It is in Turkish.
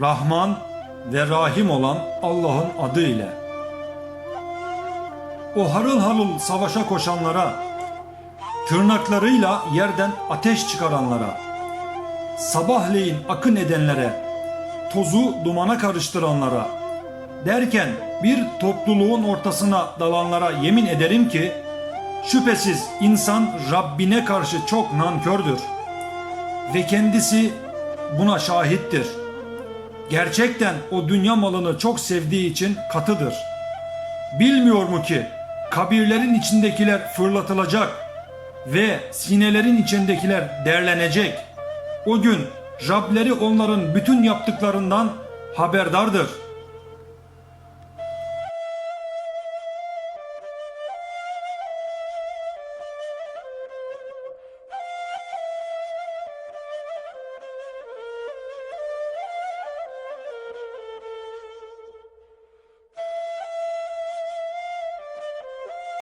Rahman ve Rahim olan Allah'ın adı ile. O harıl harıl savaşa koşanlara, tırnaklarıyla yerden ateş çıkaranlara, sabahleyin akın edenlere, tozu dumana karıştıranlara, derken bir topluluğun ortasına dalanlara yemin ederim ki, şüphesiz insan Rabbine karşı çok nankördür ve kendisi buna şahittir. Gerçekten o dünya malını çok sevdiği için katıdır. Bilmiyor mu ki kabirlerin içindekiler fırlatılacak ve sinelerin içindekiler derlenecek. O gün Rableri onların bütün yaptıklarından haberdardır.